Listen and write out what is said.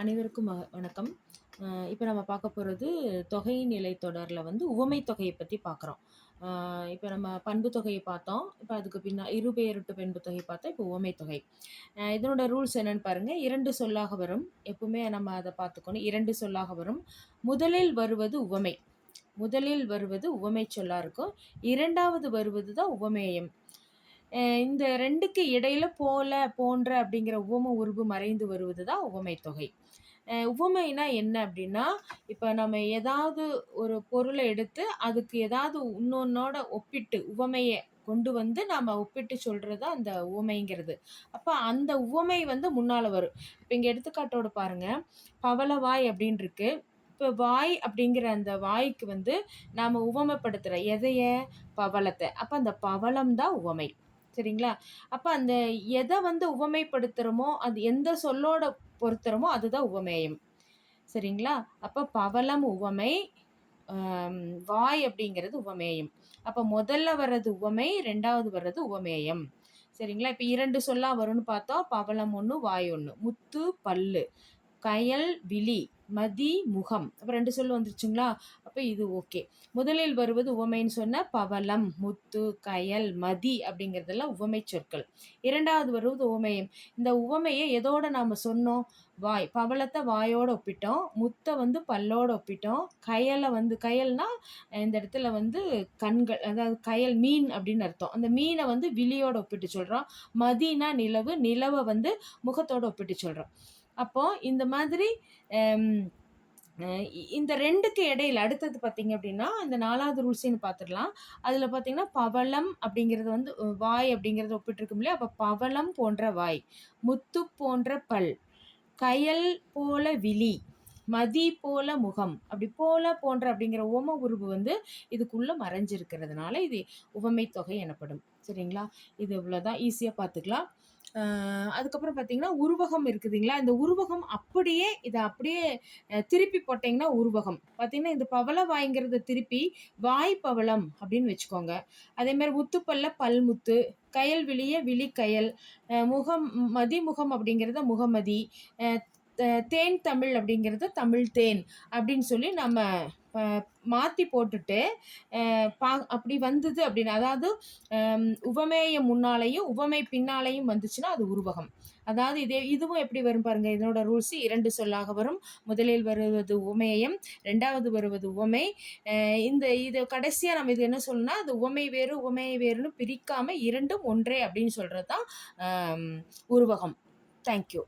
அனைவருக்கும் வணக்கம். இப்போ நம்ம பார்க்க போகிறது தொகை நிலை தொடரில் வந்து உவமை தொகையை பற்றி பார்க்குறோம். இப்போ நம்ம பண்பு தொகையை பார்த்தோம். இப்போ அதுக்கு பின்னா இருபெயரொட்டு பண்பு தொகை பார்த்தோம். இப்போ உவமை தொகை. இதனோட ரூல்ஸ் என்னன்னு பாருங்கள் இரண்டு சொல்லாக வரும். எப்பவுமே நம்ம அதை பார்த்துக்கணும். இரண்டு சொல்லாக வரும். முதலில் வருவது உவமை. முதலில் வருவது உவமை சொல்லாக இருக்கும். இரண்டாவது வருவது தான் உவமேயம். இந்த ரெண்டுக்கு இடையில போல, போன்ற அப்படிங்கிற உவம உருவு மறைந்து வருவது தான் உவமை தொகை. உவமைனா என்ன அப்படின்னா, இப்போ நம்ம ஏதாவது ஒரு பொருளை எடுத்து அதுக்கு ஏதாவது இன்னொன்னோட ஒப்பிட்டு உவமையை கொண்டு வந்து நாம் ஒப்பிட்டு சொல்கிறது தான் அந்த உவமைங்கிறது. அப்போ அந்த உவமை வந்து முன்னால் வரும். இப்போ இங்கே எடுத்துக்காட்டோடு பாருங்கள் பவளவாய் அப்படின்னு இருக்கு. இப்போ வாய் அப்படிங்கிற அந்த வாய்க்கு வந்து நாம் உவமைப்படுத்துகிற எதைய? பவளத்தை அப்போ அந்த பவளம் தான் உவமை. சரிங்களா? அப்ப அந்த எதை வந்து உவமைப்படுத்துறோமோ, அது எந்த சொல்லோட பொருத்துறோமோ அதுதான் உவமேயம். சரிங்களா? அப்ப பவளம் உவமை. வாய் அப்படிங்கிறது உவமேயம். அப்ப முதல்ல வர்றது உவமை, ரெண்டாவது வர்றது உவமேயம். சரிங்களா? இப்ப இரண்டு சொல்லா வரும்னு பார்த்தோம். பவளம் ஒன்று வாய் ஒன்று முத்து, பல்லு. கயல், விழி. மதி, முகம். அப்ப 2 சொல்லு வந்துருச்சுங்களா? அப்போ இது ஓகே. முதலில் வருவது உவமைன்னு சொன்ன பவளம், முத்து, கயல், மதி அப்படிங்கிறதெல்லாம் உவமை சொற்கள். இரண்டாவது வருவது உவமையம் இந்த உவமையை எதோட நாம சொன்னோம்? வாய். பவளத்தை வாயோட ஒப்பிட்டோம். முத்தை வந்து பல்லோட ஒப்பிட்டோம். கயலை வந்து கயல்னா இந்த இடத்துல வந்து கண்கள். அதாவது கயல் மீன் அப்படின்னு அர்த்தம். அந்த மீனை வந்து விழியோட ஒப்பிட்டு சொல்கிறோம் மதினா நிலவு. நிலவை வந்து முகத்தோட ஒப்பிட்டு சொல்கிறோம் அப்போ இந்த மாதிரி இந்த ரெண்டுக்கு இடையில அடுத்தது பார்த்தீங்க அப்படின்னா, இந்த நாலாவது ருசின்னு பார்த்துடலாம். அதில் பார்த்தீங்கன்னா, பவளம் அப்படிங்கிறது வந்து வாய் அப்படிங்கிறத ஒப்பிட்டுருக்கும் இல்லையா? அப்போ பவளம் போன்ற வாய். முத்து போன்ற பல். கயல் போல விழி. மதி போல முகம். அப்படி போல, போன்ற அப்படிங்கிற உவம உருவு வந்து இதுக்குள்ள மறைஞ்சிருக்கிறதுனால இது உவமை தொகை எனப்படும். சரிங்களா? இது இவ்வளோதான். ஈஸியாக பார்த்துக்கலாம். அதுக்கப்புறம் பார்த்தீங்கன்னா, உருவகம் இருக்குதுங்களா? இந்த உருவகம் அப்படியே இதை அப்படியே திருப்பி போட்டீங்கன்னா உருவகம். பார்த்தீங்கன்னா, இந்த பவள வாய்ங்கிறத திருப்பி வாய் பவளம் அப்படின்னு வச்சுக்கோங்க. அதேமாரி முத்துப்பல்ல பல்முத்து. கயல் விழிய விழிக்கயல். முகம் மதிமுகம் அப்படிங்கிறத முகமதி. தேன் தமிழ் அப்படிங்கிறது தமிழ் தேன் அப்படின்னு சொல்லி நம்ம மாற்றி போட்டுட்டு, பா அப்படி வந்தது அப்படின்னு அதாவது உவமேய உவமேயம் உவமை பின்னாலையும் வந்துச்சுன்னா அது உருவகம். அதாவது இதே இதுவும் எப்படி வரும் பாருங்க. இதனோட ரூல்ஸ் இரண்டு சொல்லாக வரும். முதலில் வருவது உவமேயம். ரெண்டாவது வருவது உவமை. இந்த இது கடைசியாக நம்ம இது என்ன சொல்லணும்னா, அது உவமை வேறு, உவமேய வேறுன்னு பிரிக்காமல் இரண்டும் ஒன்றே அப்படின்னு சொல்கிறது தான் உருவகம். Thank you.